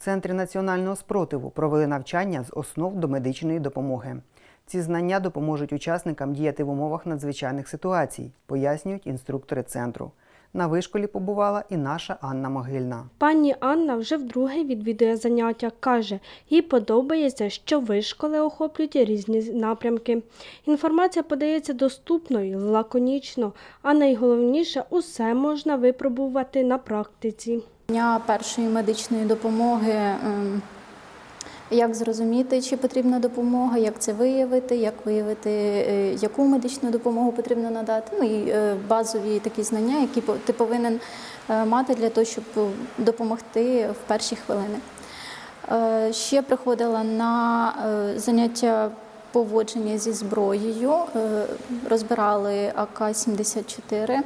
Центрі національного спротиву провели навчання з основ до медичної допомоги. Ці знання допоможуть учасникам діяти в умовах надзвичайних ситуацій, пояснюють інструктори центру. На вишколі побувала і наша Анна Могильна. Пані Анна вже вдруге відвідує заняття. Каже, їй подобається, що вишколи охоплюють різні напрямки. Інформація подається доступно і лаконічно, а найголовніше усе можна випробувати на практиці. Дня першої медичної допомоги. ем, Як зрозуміти, чи потрібна допомога, як це виявити, як виявити, е, яку медичну допомогу потрібно надати. Ну і е, базові такі знання, які ти повинен е, мати для того, щоб допомогти в перші хвилини. Ще приходила на заняття поводження зі зброєю, е, розбирали АК-74.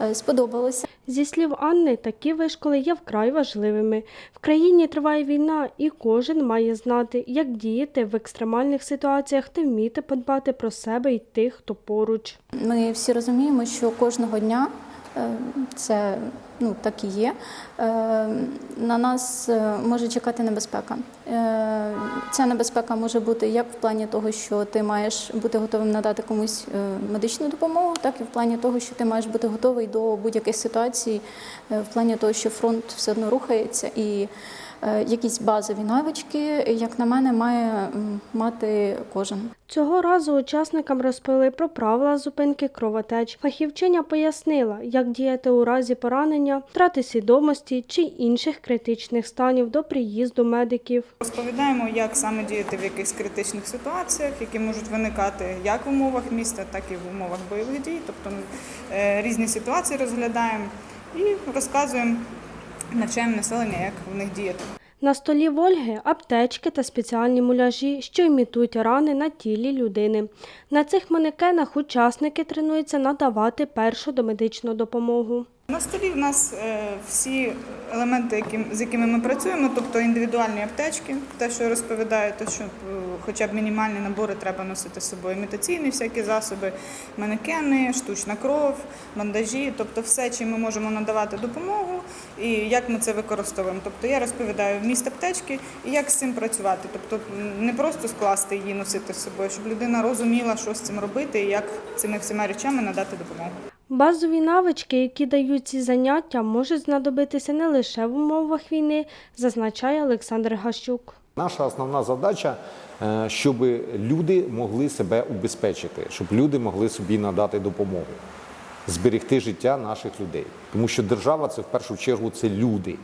Е, Сподобалося. Зі слів Анни, такі вишколи є вкрай важливими. В країні триває війна, і кожен має знати, як діяти в екстремальних ситуаціях та вміти подбати про себе і тих, хто поруч. Ми всі розуміємо, що кожного дня е, це ну, так і є. На нас може чекати небезпека. Ця небезпека може бути як в плані того, що ти маєш бути готовим надати комусь е, медичну допомогу, так і в плані того, що ти маєш бути готовий до будь-яких ситуацій, е, в плані того, що фронт все одно рухається і. е, Якісь базові навички, як на мене, має мати кожен. Цього разу учасникам розповіли про правила зупинки кровотеч. Фахівчиня пояснила, як діяти у разі поранення, втрати свідомості чи інших критичних станів до приїзду медиків. Розповідаємо, як саме діяти в якихось критичних ситуаціях, які можуть виникати як в умовах міста, так і в умовах бойових дій. Тобто е, різні ситуації розглядаємо і розказуємо, навчаємо населення, як в них діяти. На столі Вольги аптечки та спеціальні муляжі, що імітують рани на тілі людини. На цих манекенах учасники тренуються надавати першу домедичну допомогу. На столі в нас е, всі елементи, з якими ми працюємо, тобто індивідуальні аптечки, те, що я розповідаю, то що е, хоча б мінімальні набори треба носити з собою, імітаційні всякі засоби, манекени, штучна кров, бандажі, тобто все, чим ми можемо надавати допомогу і як ми це використовуємо. Тобто я розповідаю вміст аптечки і як з цим працювати. Тобто не просто скласти її носити з собою, щоб людина розуміла, що з цим робити і як цими всіма речами надати допомогу. Базові навички, які дають ці заняття, можуть знадобитися не лише в умовах війни, зазначає Олександр Гащук. Наша основна задача, е, щоб люди могли себе убезпечити, щоб люди могли собі надати допомогу, зберегти життя наших людей. Тому що держава це в першу чергу це люди,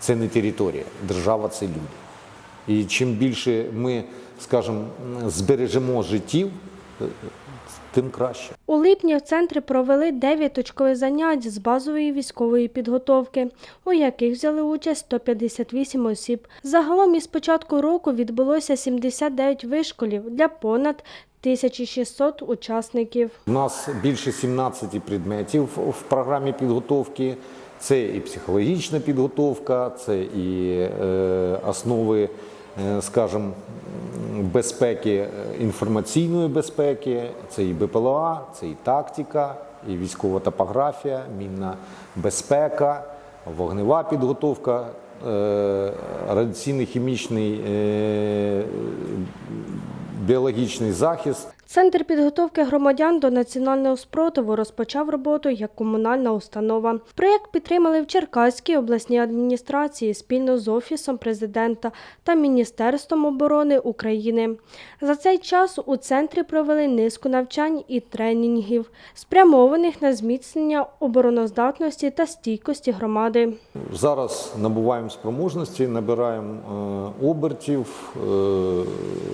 це не територія. Держава це люди. І чим більше ми, скажімо, збережемо життів, тим краще. У липні в центрі провели 9 точкових занять з базової військової підготовки, у яких взяли участь 158 осіб. Загалом із початку року відбулося 79 вишколів для понад 1600 учасників. У нас більше 17 предметів в програмі підготовки. Це і психологічна підготовка, це і е, основи, е, скажімо, безпеки, е, інформаційної безпеки, це і БПЛА, це і тактика, і військова топографія, мінна безпека, вогнева підготовка, е, радіаційно-хімічний е, біологічний захист. Центр підготовки громадян до національного спротиву розпочав роботу як комунальна установа. Проєкт підтримали в Черкаській обласній адміністрації спільно з Офісом президента та Міністерством оборони України. За цей час у центрі провели низку навчань і тренінгів, спрямованих на зміцнення обороноздатності та стійкості громади. Зараз набуваємо спроможності, набираємо е, обертів, е,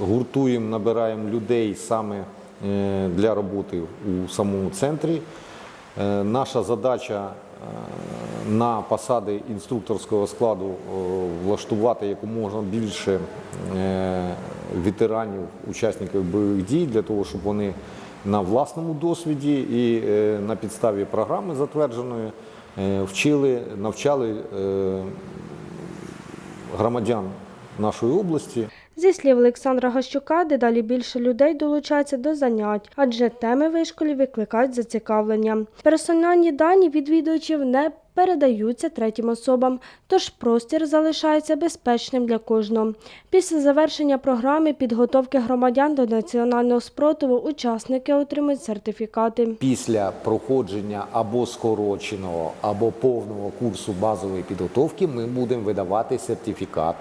гуртуємо, набираємо людей саме для роботи у самому центрі. Е, Наша задача е, на посади інструкторського складу е, влаштувати якомога більше е, ветеранів, учасників бойових дій, для того, щоб вони на власному досвіді і е, на підставі програми затвердженої е, вчили, навчали е, громадян нашої області. Зі слів Олександра Гащука, дедалі більше людей долучаються до занять, адже теми вишколі викликають зацікавлення. Персональні дані відвідувачів не передаються третім особам, тож простір залишається безпечним для кожного. Після завершення програми підготовки громадян до національного спротиву учасники отримують сертифікати. Після проходження або скороченого, або повного курсу базової підготовки ми будемо видавати сертифікат.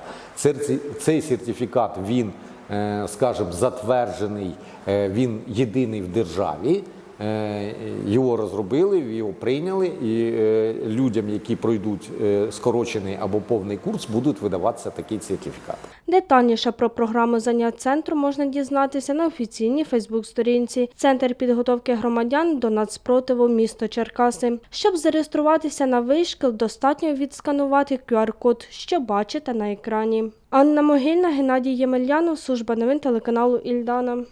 Цей сертифікат він, е, скажімо, затверджений, е, він єдиний в державі. Е, Його розробили, його прийняли, і е, людям, які пройдуть е, скорочений або повний курс, будуть видаватися такий сертифікат. Детальніше про програму занять центру можна дізнатися на офіційній Фейсбук-сторінці Центр підготовки громадян до нацпротиву місто Черкаси. Щоб зареєструватися на вишкіл, достатньо відсканувати QR-код, що бачите на екрані. Анна Могильна, Геннадій Ємельянов, служба новин телеканалу Ільдана.